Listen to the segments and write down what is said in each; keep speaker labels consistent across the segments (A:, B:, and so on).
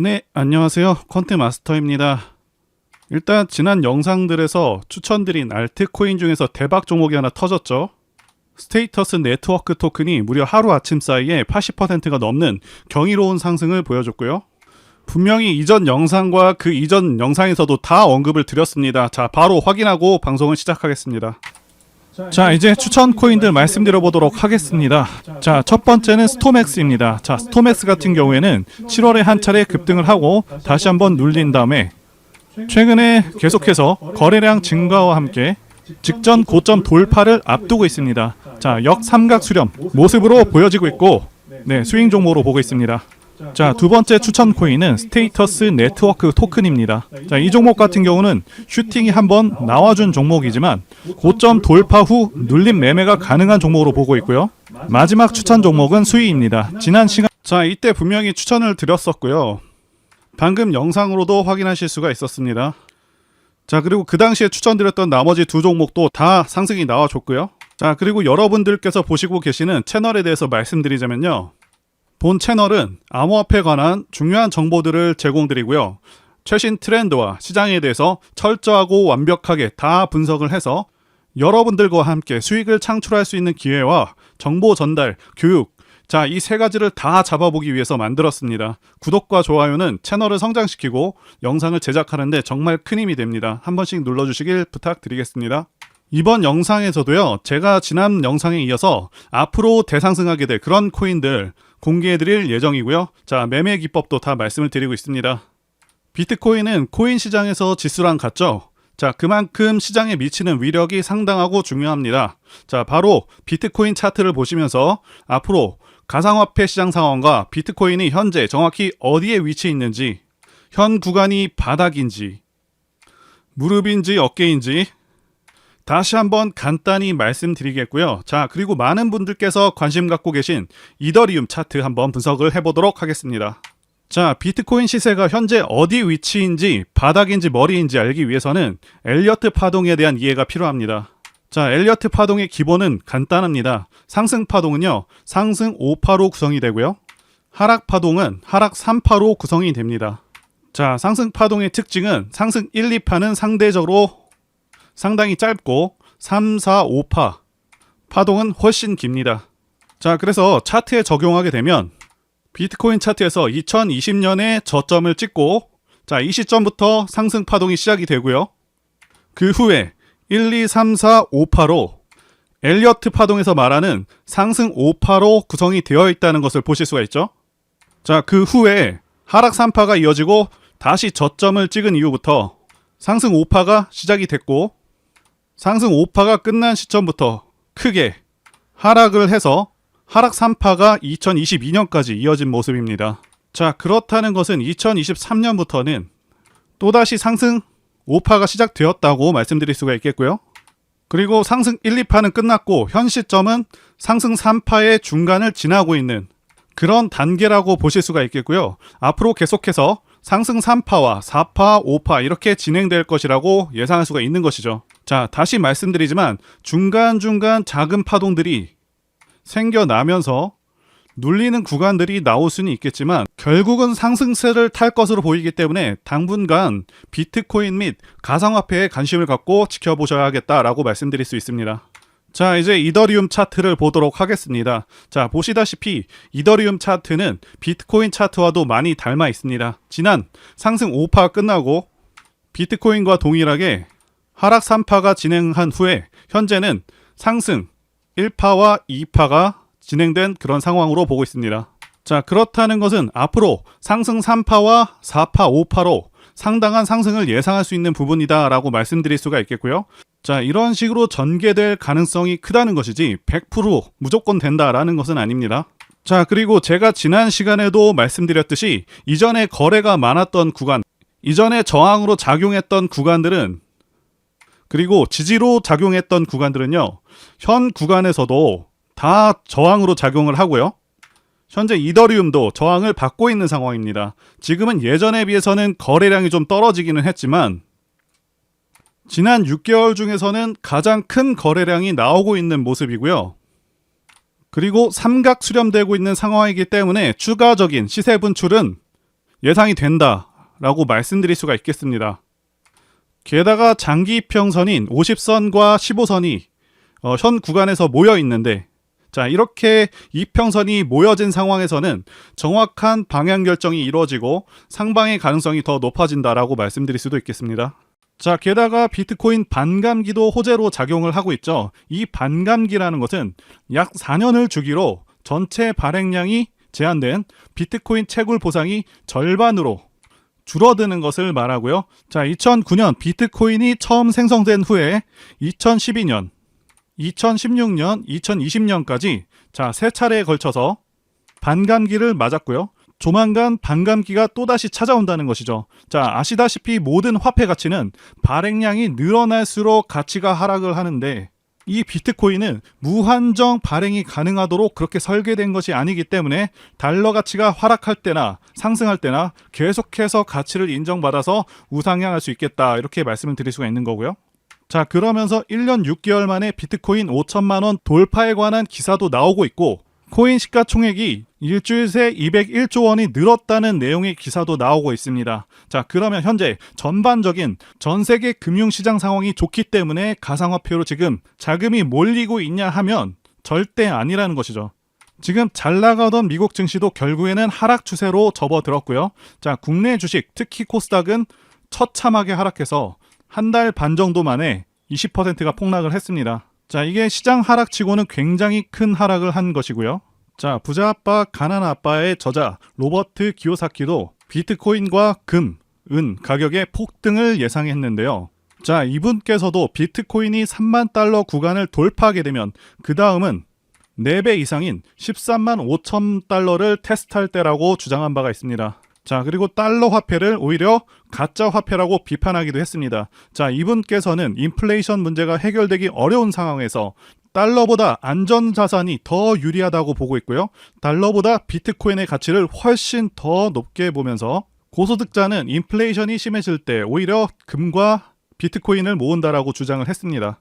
A: 네, 안녕하세요. 컨테 마스터입니다. 일단 지난 영상들에서 추천드린 알트코인 중에서 대박 종목이 하나 터졌죠. 스테이터스 네트워크 토큰이 무려 하루 아침 사이에 80%가 넘는 경이로운 상승을 보여줬고요. 분명히 이전 영상과 그 이전 영상에서도 다 언급을 드렸습니다. 자, 바로 확인하고 방송을 시작하겠습니다. 자, 이제 추천 코인들 말씀드려 보도록 하겠습니다. 자, 첫 번째는 스토맥스입니다. 자, 스토맥스 같은 경우에는 7월에 한 차례 급등을 하고 다시 한번 눌린 다음에 최근에 계속해서 거래량 증가와 함께 직전 고점 돌파를 앞두고 있습니다. 자, 역삼각 수렴 모습으로 보여지고 있고 네, 스윙 종목으로 보고 있습니다. 자, 두 번째 추천 코인은 스테이터스 네트워크 토큰입니다. 자, 이 종목 같은 경우는 슈팅이 한번 나와준 종목이지만 고점 돌파 후 눌림 매매가 가능한 종목으로 보고 있고요. 마지막 추천 종목은 수위입니다. 지난 시간 자, 이때 분명히 추천을 드렸었고요. 방금 영상으로도 확인하실 수가 있었습니다. 자, 그리고 그 당시에 추천드렸던 나머지 두 종목도 다 상승이 나와줬고요. 자, 그리고 여러분들께서 보시고 계시는 채널에 대해서 말씀드리자면요. 본 채널은 암호화폐에 관한 중요한 정보들을 제공드리고요. 최신 트렌드와 시장에 대해서 철저하고 완벽하게 다 분석을 해서 여러분들과 함께 수익을 창출할 수 있는 기회와 정보 전달, 교육, 자, 이 세 가지를 다 잡아보기 위해서 만들었습니다. 구독과 좋아요는 채널을 성장시키고 영상을 제작하는데 정말 큰 힘이 됩니다. 한 번씩 눌러주시길 부탁드리겠습니다. 이번 영상에서도요, 제가 지난 영상에 이어서 앞으로 대상승하게 될 그런 코인들 공개해드릴 예정이고요. 자, 매매 기법도 다 말씀을 드리고 있습니다. 비트코인은 코인 시장에서 지수랑 같죠? 자, 그만큼 시장에 미치는 위력이 상당하고 중요합니다. 자, 바로 비트코인 차트를 보시면서 앞으로 가상화폐 시장 상황과 비트코인이 현재 정확히 어디에 위치해 있는지, 현 구간이 바닥인지, 무릎인지 어깨인지, 다시 한번 간단히 말씀드리겠고요. 자, 그리고 많은 분들께서 관심 갖고 계신 이더리움 차트 한번 분석을 해보도록 하겠습니다. 자, 비트코인 시세가 현재 어디 위치인지 바닥인지 머리인지 알기 위해서는 엘리어트 파동에 대한 이해가 필요합니다. 자, 엘리어트 파동의 기본은 간단합니다. 상승 파동은요, 상승 5파로 구성이 되고요. 하락 파동은 하락 3파로 구성이 됩니다. 자, 상승 파동의 특징은 상승 1, 2파는 상대적으로 상당히 짧고 3, 4, 5파 파동은 훨씬 깁니다. 자, 그래서 차트에 적용하게 되면 비트코인 차트에서 2020년에 저점을 찍고 자, 이 시점부터 상승 파동이 시작이 되고요. 그 후에 1, 2, 3, 4, 5파로 엘리어트 파동에서 말하는 상승 5파로 구성이 되어 있다는 것을 보실 수가 있죠. 자, 그 후에 하락 3파가 이어지고 다시 저점을 찍은 이후부터 상승 5파가 시작이 됐고 상승 5파가 끝난 시점부터 크게 하락을 해서 하락 3파가 2022년까지 이어진 모습입니다. 자, 그렇다는 것은 2023년부터는 또다시 상승 5파가 시작되었다고 말씀드릴 수가 있겠고요. 그리고 상승 1, 2파는 끝났고 현 시점은 상승 3파의 중간을 지나고 있는 그런 단계라고 보실 수가 있겠고요. 앞으로 계속해서 상승 3파와 4파, 5파 이렇게 진행될 것이라고 예상할 수가 있는 것이죠. 자, 다시 말씀드리지만 중간중간 작은 파동들이 생겨나면서 눌리는 구간들이 나올 수는 있겠지만 결국은 상승세를 탈 것으로 보이기 때문에 당분간 비트코인 및 가상화폐에 관심을 갖고 지켜보셔야겠다라고 말씀드릴 수 있습니다. 자, 이제 이더리움 차트를 보도록 하겠습니다. 자, 보시다시피 이더리움 차트는 비트코인 차트와도 많이 닮아 있습니다. 지난 상승 5파 끝나고 비트코인과 동일하게 하락 3파가 진행한 후에 현재는 상승 1파와 2파가 진행된 그런 상황으로 보고 있습니다. 자, 그렇다는 것은 앞으로 상승 3파와 4파, 5파로 상당한 상승을 예상할 수 있는 부분이다라고 말씀드릴 수가 있겠고요. 자, 이런 식으로 전개될 가능성이 크다는 것이지 100% 무조건 된다라는 것은 아닙니다. 자, 그리고 제가 지난 시간에도 말씀드렸듯이 이전에 거래가 많았던 구간, 이전에 저항으로 작용했던 구간들은 그리고 지지로 작용했던 구간들은요, 현 구간에서도 다 저항으로 작용을 하고요. 현재 이더리움도 저항을 받고 있는 상황입니다. 지금은 예전에 비해서는 거래량이 좀 떨어지기는 했지만, 지난 6개월 중에서는 가장 큰 거래량이 나오고 있는 모습이고요. 그리고 삼각 수렴되고 있는 상황이기 때문에 추가적인 시세 분출은 예상이 된다라고 말씀드릴 수가 있겠습니다. 게다가 장기 이평선인 50선과 15선이 어, 현 구간에서 모여 있는데 자 이렇게 이평선이 모여진 상황에서는 정확한 방향 결정이 이루어지고 상방의 가능성이 더 높아진다라고 말씀드릴 수도 있겠습니다. 자 게다가 비트코인 반감기도 호재로 작용을 하고 있죠. 이 반감기라는 것은 약 4년을 주기로 전체 발행량이 제한된 비트코인 채굴 보상이 절반으로 줄어드는 것을 말하고요. 자, 2009년 비트코인이 처음 생성된 후에 2012년, 2016년, 2020년까지 자, 세 차례에 걸쳐서 반감기를 맞았고요. 조만간 반감기가 또다시 찾아온다는 것이죠. 자, 아시다시피 모든 화폐 가치는 발행량이 늘어날수록 가치가 하락을 하는데 이 비트코인은 무한정 발행이 가능하도록 그렇게 설계된 것이 아니기 때문에 달러 가치가 하락할 때나 상승할 때나 계속해서 가치를 인정받아서 우상향할 수 있겠다 이렇게 말씀을 드릴 수가 있는 거고요. 자 그러면서 1년 6개월 만에 비트코인 5천만 원 돌파에 관한 기사도 나오고 있고 코인 시가총액이 일주일 새 201조 원이 늘었다는 내용의 기사도 나오고 있습니다. 자, 그러면 현재 전반적인 전 세계 금융시장 상황이 좋기 때문에 가상화폐로 지금 자금이 몰리고 있냐 하면 절대 아니라는 것이죠. 지금 잘 나가던 미국 증시도 결국에는 하락 추세로 접어들었고요. 자, 국내 주식, 특히 코스닥은 처참하게 하락해서 한 달 반 정도 만에 20%가 폭락을 했습니다. 자, 이게 시장 하락치고는 굉장히 큰 하락을 한 것이고요. 자, 부자 아빠, 가난 아빠의 저자 로버트 기요사키도 비트코인과 금, 은 가격의 폭등을 예상했는데요. 자, 이분께서도 비트코인이 3만 달러 구간을 돌파하게 되면 그 다음은 4배 이상인 13만 5천 달러를 테스트할 때라고 주장한 바가 있습니다. 자, 그리고 달러 화폐를 오히려 가짜 화폐라고 비판하기도 했습니다. 자, 이분께서는 인플레이션 문제가 해결되기 어려운 상황에서 달러보다 안전 자산이 더 유리하다고 보고 있고요. 달러보다 비트코인의 가치를 훨씬 더 높게 보면서 고소득자는 인플레이션이 심해질 때 오히려 금과 비트코인을 모은다라고 주장을 했습니다.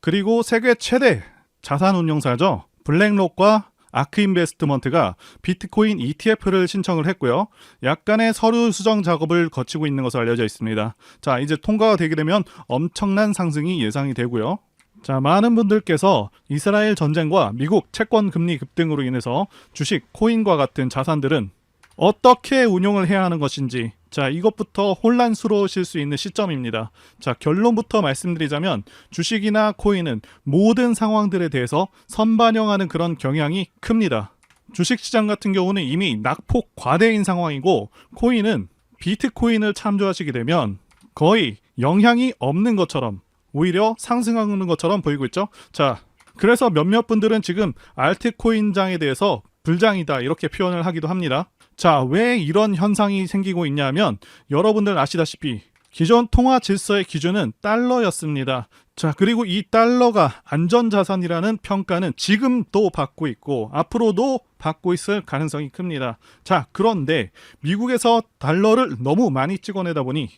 A: 그리고 세계 최대 자산 운용사죠. 블랙록과 아크 인베스트먼트가 비트코인 ETF를 신청을 했고요. 약간의 서류 수정 작업을 거치고 있는 것으로 알려져 있습니다. 자, 이제 통과가 되게 되면 엄청난 상승이 예상이 되고요. 자, 많은 분들께서 이스라엘 전쟁과 미국 채권 금리 급등으로 인해서 주식, 코인과 같은 자산들은 어떻게 운용을 해야 하는 것인지 자, 이것부터 혼란스러우실 수 있는 시점입니다. 자, 결론부터 말씀드리자면 주식이나 코인은 모든 상황들에 대해서 선반영하는 그런 경향이 큽니다. 주식 시장 같은 경우는 이미 낙폭 과대인 상황이고 코인은 비트코인을 참조하시게 되면 거의 영향이 없는 것처럼 오히려 상승하는 것처럼 보이고 있죠. 자, 그래서 몇몇 분들은 지금 알트코인장에 대해서 불장이다 이렇게 표현을 하기도 합니다. 자, 왜 이런 현상이 생기고 있냐면 여러분들 아시다시피 기존 통화 질서의 기준은 달러였습니다. 자, 그리고 이 달러가 안전자산이라는 평가는 지금도 받고 있고 앞으로도 받고 있을 가능성이 큽니다. 자, 그런데 미국에서 달러를 너무 많이 찍어내다 보니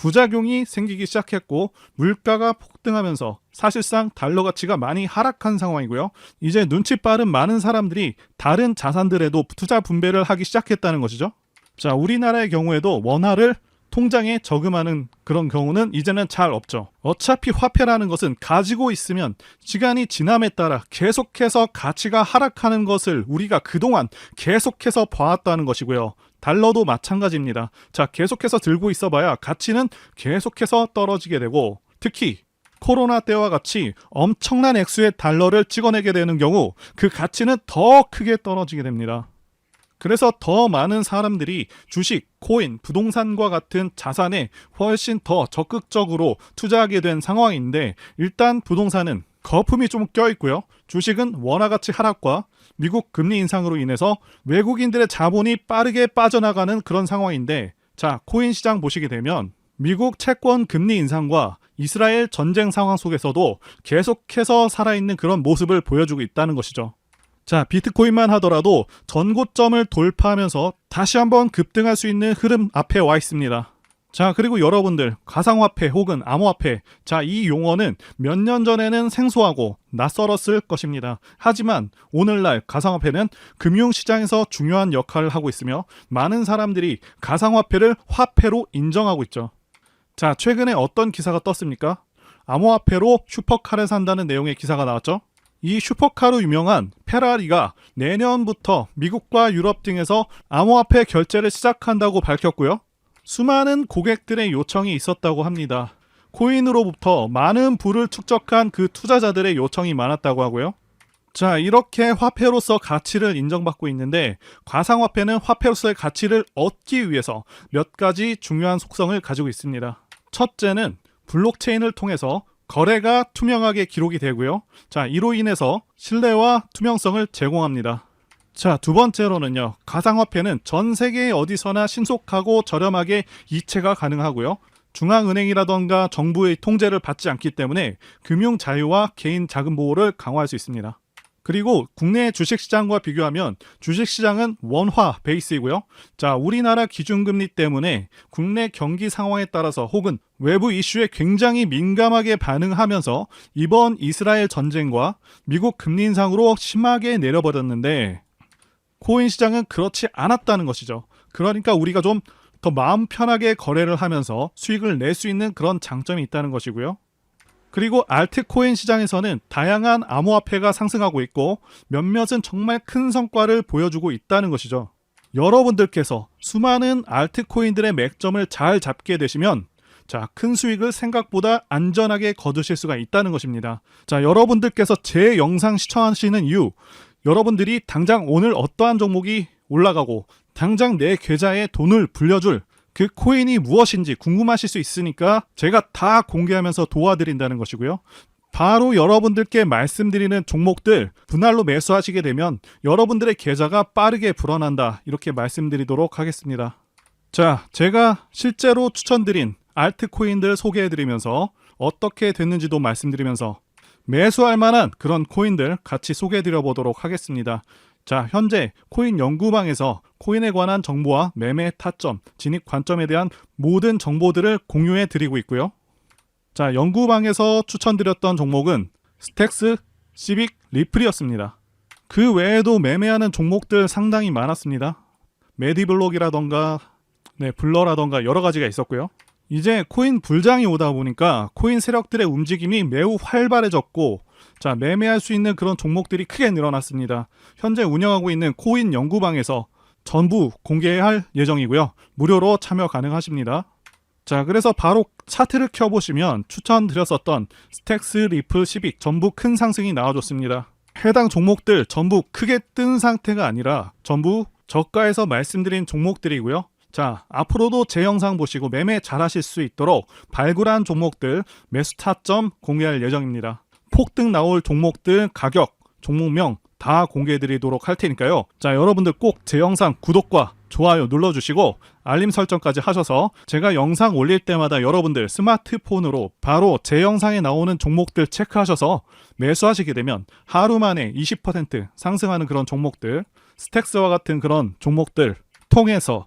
A: 부작용이 생기기 시작했고 물가가 폭등하면서 사실상 달러 가치가 많이 하락한 상황이고요. 이제 눈치 빠른 많은 사람들이 다른 자산들에도 투자 분배를 하기 시작했다는 것이죠. 자, 우리나라의 경우에도 원화를 통장에 저금하는 그런 경우는 이제는 잘 없죠. 어차피 화폐라는 것은 가지고 있으면 시간이 지남에 따라 계속해서 가치가 하락하는 것을 우리가 그동안 계속해서 봐왔다는 것이고요. 달러도 마찬가지입니다. 자, 계속해서 들고 있어봐야 가치는 계속해서 떨어지게 되고 특히 코로나 때와 같이 엄청난 액수의 달러를 찍어내게 되는 경우 그 가치는 더 크게 떨어지게 됩니다. 그래서 더 많은 사람들이 주식, 코인, 부동산과 같은 자산에 훨씬 더 적극적으로 투자하게 된 상황인데 일단 부동산은 거품이 좀 껴있고요. 주식은 원화 가치 하락과 미국 금리 인상으로 인해서 외국인들의 자본이 빠르게 빠져나가는 그런 상황인데 자, 코인 시장 보시게 되면 미국 채권 금리 인상과 이스라엘 전쟁 상황 속에서도 계속해서 살아있는 그런 모습을 보여주고 있다는 것이죠. 자, 비트코인만 하더라도 전고점을 돌파하면서 다시 한번 급등할 수 있는 흐름 앞에 와 있습니다. 자, 그리고 여러분들, 가상화폐 혹은 암호화폐. 자, 이 용어는 몇 년 전에는 생소하고 낯설었을 것입니다. 하지만 오늘날 가상화폐는 금융시장에서 중요한 역할을 하고 있으며 많은 사람들이 가상화폐를 화폐로 인정하고 있죠. 자, 최근에 어떤 기사가 떴습니까? 암호화폐로 슈퍼카를 산다는 내용의 기사가 나왔죠. 이 슈퍼카로 유명한 페라리가 내년부터 미국과 유럽 등에서 암호화폐 결제를 시작한다고 밝혔고요. 수많은 고객들의 요청이 있었다고 합니다. 코인으로부터 많은 부를 축적한 그 투자자들의 요청이 많았다고 하고요. 자, 이렇게 화폐로서 가치를 인정받고 있는데 가상화폐는 화폐로서의 가치를 얻기 위해서 몇 가지 중요한 속성을 가지고 있습니다. 첫째는 블록체인을 통해서 거래가 투명하게 기록이 되고요. 자, 이로 인해서 신뢰와 투명성을 제공합니다. 자, 두 번째로는요. 가상화폐는 전 세계 어디서나 신속하고 저렴하게 이체가 가능하고요. 중앙은행이라던가 정부의 통제를 받지 않기 때문에 금융 자유와 개인 자금 보호를 강화할 수 있습니다. 그리고 국내 주식시장과 비교하면 주식시장은 원화 베이스이고요. 자, 우리나라 기준금리 때문에 국내 경기 상황에 따라서 혹은 외부 이슈에 굉장히 민감하게 반응하면서 이번 이스라엘 전쟁과 미국 금리 인상으로 심하게 내려버렸는데 코인 시장은 그렇지 않았다는 것이죠. 그러니까 우리가 좀 더 마음 편하게 거래를 하면서 수익을 낼 수 있는 그런 장점이 있다는 것이고요. 그리고 알트코인 시장에서는 다양한 암호화폐가 상승하고 있고 몇몇은 정말 큰 성과를 보여주고 있다는 것이죠. 여러분들께서 수많은 알트코인들의 맥점을 잘 잡게 되시면 자, 큰 수익을 생각보다 안전하게 거두실 수가 있다는 것입니다. 자, 여러분들께서 제 영상 시청하시는 이유, 여러분들이 당장 오늘 어떠한 종목이 올라가고 당장 내 계좌에 돈을 불려줄 그 코인이 무엇인지 궁금하실 수 있으니까 제가 다 공개하면서 도와드린다는 것이고요. 바로 여러분들께 말씀드리는 종목들 분할로 매수하시게 되면 여러분들의 계좌가 빠르게 불어난다. 이렇게 말씀드리도록 하겠습니다. 자, 제가 실제로 추천드린 알트코인들 소개해드리면서 어떻게 됐는지도 말씀드리면서 매수할 만한 그런 코인들 같이 소개해 드려 보도록 하겠습니다. 자, 현재 코인 연구방에서 코인에 관한 정보와 매매 타점, 진입 관점에 대한 모든 정보들을 공유해 드리고 있고요. 자, 연구방에서 추천드렸던 종목은 스택스, 시빅, 리플이었습니다. 그 외에도 매매하는 종목들 상당히 많았습니다. 메디블록이라던가 네, 블러라던가 여러 가지가 있었고요. 이제 코인 불장이 오다 보니까 코인 세력들의 움직임이 매우 활발해졌고 자, 매매할 수 있는 그런 종목들이 크게 늘어났습니다. 현재 운영하고 있는 코인 연구방에서 전부 공개할 예정이고요. 무료로 참여 가능하십니다. 자, 그래서 바로 차트를 켜보시면 추천드렸었던 스택스, 리플, 시빅 전부 큰 상승이 나와줬습니다. 해당 종목들 전부 크게 뜬 상태가 아니라 전부 저가에서 말씀드린 종목들이고요. 자, 앞으로도 제 영상 보시고 매매 잘 하실 수 있도록 발굴한 종목들 매수 타점 공개할 예정입니다. 폭등 나올 종목들 가격, 종목명 다 공개해 드리도록 할 테니까요. 자, 여러분들 꼭 제 영상 구독과 좋아요 눌러주시고 알림 설정까지 하셔서 제가 영상 올릴 때마다 여러분들 스마트폰으로 바로 제 영상에 나오는 종목들 체크하셔서 매수하시게 되면 하루 만에 20% 상승하는 그런 종목들 스택스와 같은 그런 종목들 통해서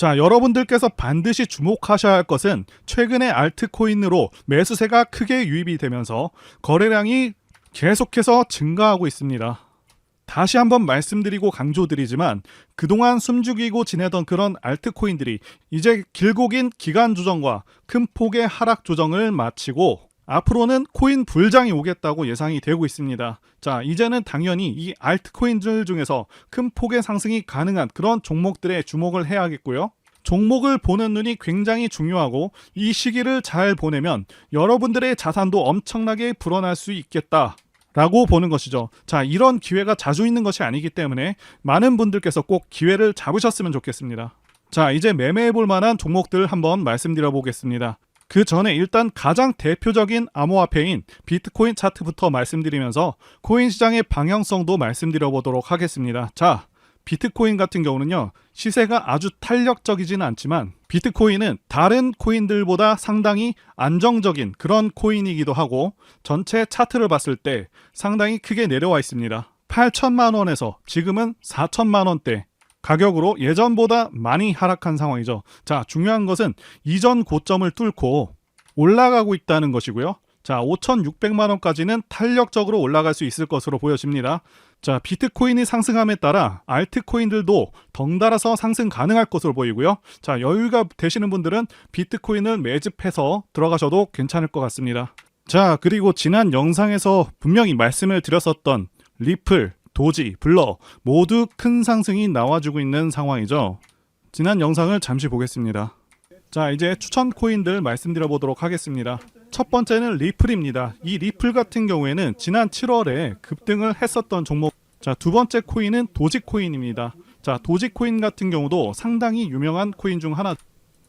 A: 자, 여러분들께서 반드시 주목하셔야 할 것은 최근에 알트코인으로 매수세가 크게 유입이 되면서 거래량이 계속해서 증가하고 있습니다. 다시 한번 말씀드리고 강조드리지만 그동안 숨죽이고 지내던 그런 알트코인들이 이제 길고 긴 기간 조정과 큰 폭의 하락 조정을 마치고 앞으로는 코인 불장이 오겠다고 예상이 되고 있습니다. 자, 이제는 당연히 이 알트코인들 중에서 큰 폭의 상승이 가능한 그런 종목들에 주목을 해야겠고요. 종목을 보는 눈이 굉장히 중요하고 이 시기를 잘 보내면 여러분들의 자산도 엄청나게 불어날 수 있겠다. 라고 보는 것이죠. 자, 이런 기회가 자주 있는 것이 아니기 때문에 많은 분들께서 꼭 기회를 잡으셨으면 좋겠습니다. 자, 이제 매매해 볼 만한 종목들 한번 말씀드려 보겠습니다. 그 전에 일단 가장 대표적인 암호화폐인 비트코인 차트부터 말씀드리면서 코인 시장의 방향성도 말씀드려 보도록 하겠습니다. 자, 비트코인 같은 경우는요, 시세가 아주 탄력적이지는 않지만, 비트코인은 다른 코인들보다 상당히 안정적인 그런 코인이기도 하고, 전체 차트를 봤을 때 상당히 크게 내려와 있습니다. 8천만 원에서 지금은 4천만 원대, 가격으로 예전보다 많이 하락한 상황이죠. 자, 중요한 것은 이전 고점을 뚫고 올라가고 있다는 것이고요. 자, 5,600만 원까지는 탄력적으로 올라갈 수 있을 것으로 보여집니다. 자, 비트코인이 상승함에 따라 알트코인들도 덩달아서 상승 가능할 것으로 보이고요. 자, 여유가 되시는 분들은 비트코인을 매집해서 들어가셔도 괜찮을 것 같습니다. 자, 그리고 지난 영상에서 분명히 말씀을 드렸었던 리플, 도지, 블러 모두 큰 상승이 나와주고 있는 상황이죠. 지난 영상을 잠시 보겠습니다. 자, 이제 추천 코인들 말씀드려 보도록 하겠습니다. 첫 번째는 리플입니다. 이 리플 같은 경우에는 지난 7월에 급등을 했었던 종목. 자, 두 번째 코인은 도지코인입니다. 자, 도지코인 같은 경우도 상당히 유명한 코인 중 하나.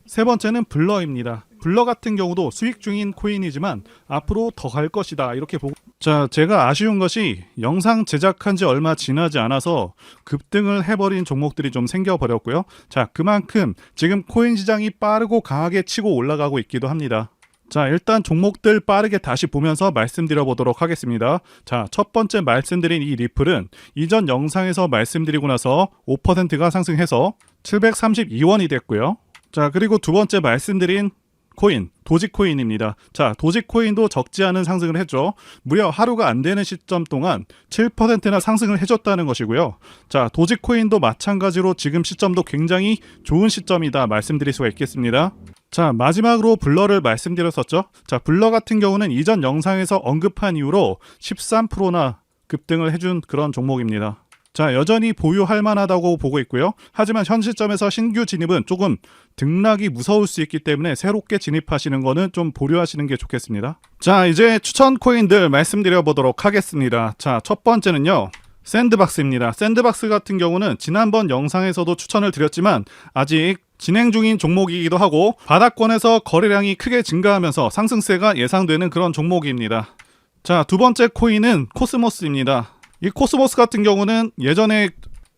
A: 세 번째는 블러입니다. 블러 같은 경우도 수익 중인 코인이지만 앞으로 더 갈 것이다. 이렇게 보고 자, 제가 아쉬운 것이 영상 제작한 지 얼마 지나지 않아서 급등을 해버린 종목들이 좀 생겨버렸고요. 자, 그만큼 지금 코인 시장이 빠르고 강하게 치고 올라가고 있기도 합니다. 자, 일단 종목들 빠르게 다시 보면서 말씀드려 보도록 하겠습니다. 자, 첫 번째 말씀드린 이 리플은 이전 영상에서 말씀드리고 나서 5%가 상승해서 732원이 됐고요. 자, 그리고 두 번째 말씀드린 코인, 도지코인입니다. 자, 도지코인도 적지 않은 상승을 했죠. 무려 하루가 안 되는 시점 동안 7%나 상승을 해줬다는 것이고요. 자, 도지코인도 마찬가지로 지금 시점도 굉장히 좋은 시점이다 말씀드릴 수가 있겠습니다. 자, 마지막으로 블러를 말씀드렸었죠. 자, 블러 같은 경우는 이전 영상에서 언급한 이후로 13%나 급등을 해준 그런 종목입니다. 자, 여전히 보유할 만하다고 보고 있고요. 하지만 현 시점에서 신규 진입은 조금 등락이 무서울 수 있기 때문에 새롭게 진입하시는 거는 좀 보류하시는 게 좋겠습니다. 자, 이제 추천 코인들 말씀드려 보도록 하겠습니다. 자, 첫 번째는요. 샌드박스입니다. 샌드박스 같은 경우는 지난번 영상에서도 추천을 드렸지만 아직 진행 중인 종목이기도 하고 바닥권에서 거래량이 크게 증가하면서 상승세가 예상되는 그런 종목입니다. 자, 두 번째 코인은 코스모스입니다. 이 코스모스 같은 경우는 예전에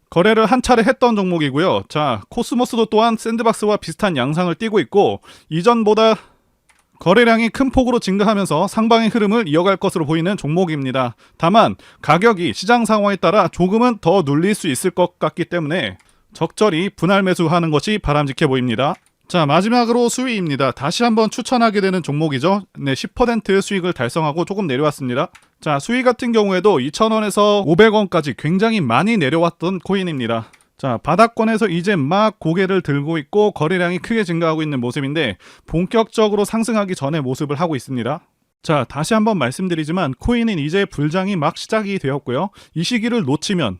A: 거래를 한 차례 했던 종목이고요. 자, 코스모스도 또한 샌드박스와 비슷한 양상을 띠고 있고 이전보다 거래량이 큰 폭으로 증가하면서 상방의 흐름을 이어갈 것으로 보이는 종목입니다. 다만 가격이 시장 상황에 따라 조금은 더 눌릴 수 있을 것 같기 때문에 적절히 분할 매수하는 것이 바람직해 보입니다. 자, 마지막으로 수위입니다. 다시 한번 추천하게 되는 종목이죠. 네, 10% 수익을 달성하고 조금 내려왔습니다. 자, 수위 같은 경우에도 2,000원에서 500원까지 굉장히 많이 내려왔던 코인입니다. 자, 바닥권에서 이제 막 고개를 들고 있고 거래량이 크게 증가하고 있는 모습인데 본격적으로 상승하기 전의 모습을 하고 있습니다. 자, 다시 한번 말씀드리지만 코인은 이제 불장이 막 시작이 되었고요. 이 시기를 놓치면